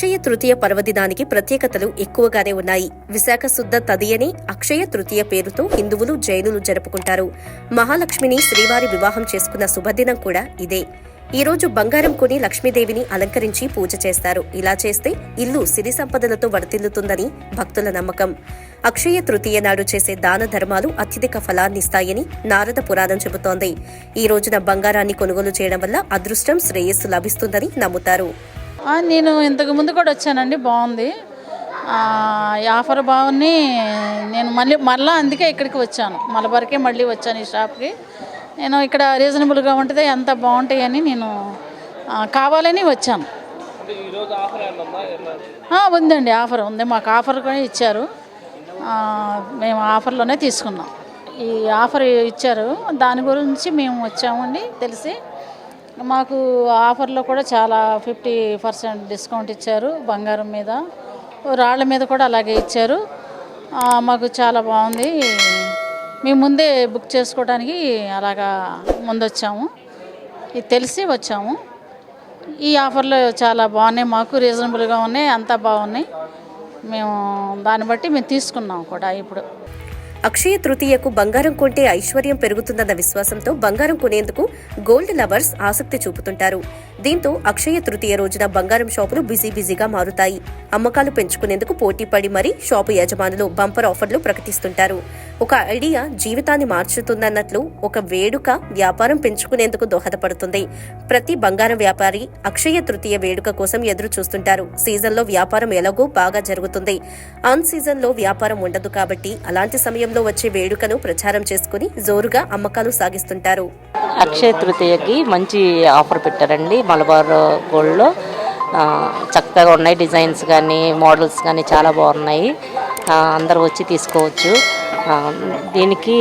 అక్షయ తృతీయ పర్వదినానికి ప్రత్యేకతలు ఎక్కువగానే ఉన్నాయి. విశాఖ శుద్ధ తదియని అక్షయ తృతీయ పేరుతో హిందువులు జైనులు జరుపుకుంటారు. మహాలక్ష్మిని శ్రీవారి వివాహం చేసుకున్న శుభదినం కూడా ఇదే. ఈ రోజు బంగారం కొని లక్ష్మీదేవిని అలంకరించి పూజ చేస్తారు. ఇలా చేస్తే ఇల్లు సిరి సంపదలతో వర్తిల్లుతుందని భక్తుల నమ్మకం. అక్షయ తృతీయ నాడు చేసే దాన ధర్మాలు అత్యధిక ఫలాన్నిస్తాయని నారద పురాణం చెబుతోంది. ఈ రోజున బంగారాన్ని కొనుగోలు చేయడం వల్ల అదృష్టం శ్రేయస్సు లభిస్తుందని నమ్ముతారు. నేను ఇంతకు ముందు కూడా వచ్చానండి బాగుంది. ఆఫర్ బాగుంది నేను మళ్ళీ మళ్ళీ అందుకే ఇక్కడికి వచ్చాను. మలబార్కే మళ్ళీ వచ్చాను ఈ షాప్కి. నేను ఇక్కడ రీజనబుల్గా ఉంటుంది ఎంత బాగుంటాయని నేను ఆ, కావాలని వచ్చాను. ఉందండి ఆఫర్ ఉంది. మాకు ఆఫర్ కూడా ఇచ్చారు. మేము ఆఫర్లోనే తీసుకున్నాం. ఈ ఆఫర్ ఇచ్చారు. దాని గురించి మేము వచ్చామండి తెలిసి మాకు ఆఫర్లో కూడా చాలా ఫిఫ్టీ పర్సెంట్ డిస్కౌంట్ ఇచ్చారు బంగారం మీద. రాళ్ళ మీద కూడా అలాగే ఇచ్చారు. మాకు చాలా బాగుంది. మేము ముందే బుక్ చేసుకోవడానికి అలాగా ముందు వచ్చాము ఇది తెలిసి వచ్చాము. ఈ ఆఫర్లు చాలా బాగున్నాయి. మాకు రీజనబుల్గా ఉన్నాయి. అంతా బాగున్నాయి. మేము దాన్ని బట్టి మేము తీసుకున్నాం కూడా ఇప్పుడు. అక్షయ తృతీయకు బంగారం కొంటే ఐశ్వర్యం పెరుగుతుందన్న విశ్వాసంతో బంగారం కొనేందుకు గోల్డ్ లవర్స్ ఆసక్తి చూపుతుంటారు. దీంతో అక్షయ తృతీయ రోజున బంగారం షాపులు బిజీ బిజీగా మారుతాయి. అమ్మకాలు పెంచుకునేందుకు పోటీ పడి మరీ షాపు యజమానులు బంపర్ ఆఫర్లు ప్రకటిస్తుంటారు. ఒక ఐడియా జీవితాన్ని మార్చుతుందన్నట్లు ఒక వేడుక వ్యాపారం పెంచుకునేందుకు దోహదపడుతుంది. ప్రతి బంగారం వ్యాపారి అక్షయ తృతీయ వేడుక కోసం ఎదురు చూస్తుంటారు సీజన్లో వ్యాపారం ఎలాగో బాగా జరుగుతుంది. ఆన్ సీజన్లో వ్యాపారం ఉండదు కాబట్టి అలాంటి సమయంలో వచ్చే వేడుకను ప్రచారం చేసుకుని జోరుగా అమ్మకాలు సాగిస్తుంటారు. అక్షయ తృతీయకి మంచి ఆఫర్ పెట్టారండి. మలబార్ గోల్డ్లో చక్కగా ఉన్నాయి డిజైన్స్ కానీ మోడల్స్ కానీ చాలా బాగున్నాయి. అందరు అందరూ వచ్చి తీసుకోవచ్చు. దీనికి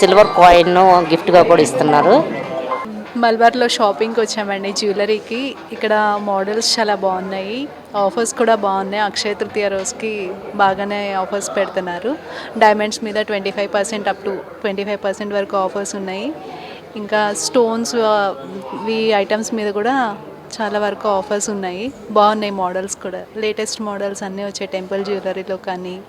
సిల్వర్ కాయిన్ గిఫ్ట్గా కూడా ఇస్తున్నారు. మల్బార్లో షాపింగ్కి వచ్చామండి జ్యువెలరీకి. ఇక్కడ మోడల్స్ చాలా బాగున్నాయి. ఆఫర్స్ కూడా బాగున్నాయి. అక్షయ తృతీయ రోజుకి బాగానే ఆఫర్స్ పెడుతున్నారు. డైమండ్స్ మీద twenty five percent up to twenty five percent వరకు ఆఫర్స్ ఉన్నాయి. ఇంకా స్టోన్స్ uh, వి ఐటమ్స్ మీద కూడా చాలా వరకు ఆఫర్స్ ఉన్నాయి. బాగున్నాయి మోడల్స్ కూడా. లేటెస్ట్ మోడల్స్ అన్నీ వచ్చాయి. టెంపుల్ జ్యువెలరీలో కానీ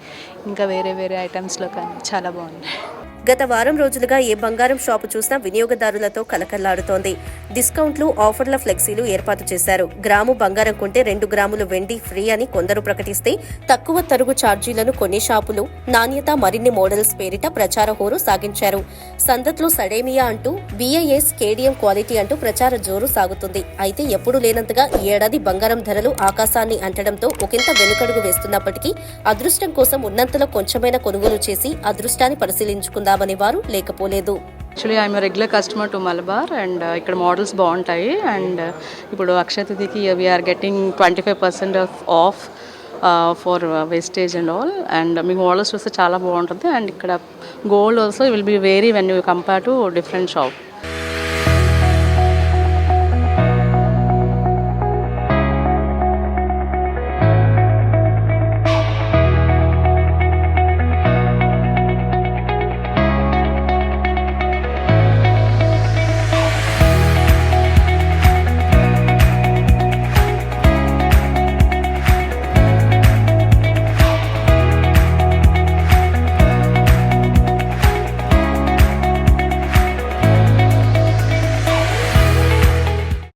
ఇంకా వేరే వేరే ఐటమ్స్లో కానీ. చాలా బాగున్నాయి. గత వారం రోజులుగా ఏ బంగారం షాపు చూసినా వినియోగదారులతో కలకల్లాడుతోంది డిస్కౌంట్లు ఆఫర్ల ఫ్లెక్సీలు ఏర్పాటు చేశారు. గ్రాము బంగారం కొంటే రెండు గ్రాములు వెండి ఫ్రీ అని కొందరు ప్రకటిస్తే తక్కువ తరుగు ఛార్జీలను కొన్ని షాపులు నాణ్యత మరిన్ని మోడల్స్ పేరిట ప్రచార హోరు సాగించారు. సందత్లో సడేమియా అంటూ బీఐఎస్ కేడిఎం క్వాలిటీ అంటూ ప్రచార జోరు సాగుతుంది. అయితే ఎప్పుడూ లేనంతగా ఈ ఏడాది బంగారం ధరలు ఆకాశాన్ని అంటడంతో ఒకంత వెనుకడుగు వేస్తున్నప్పటికీ అదృష్టం కోసం ఉన్నంతలో కొంచెమైన కొనుగోలు చేసి అదృష్టాన్ని పరిశీలించుకుందాం. పరిశీలించుకుందామనే వారు లేకపోలేదు actually I'm regular customer to Malabar and ఇక్కడ మోడల్స్ బాగుంటాయి అండ్ ఇప్పుడు Akshaya తృతీయకి we're getting twenty five percent off off for wastage and all and మీకు మోడల్స్ చూస్తే చాలా బాగుంటుంది. అండ్ ఇక్కడ gold also will be very when you compare to different shop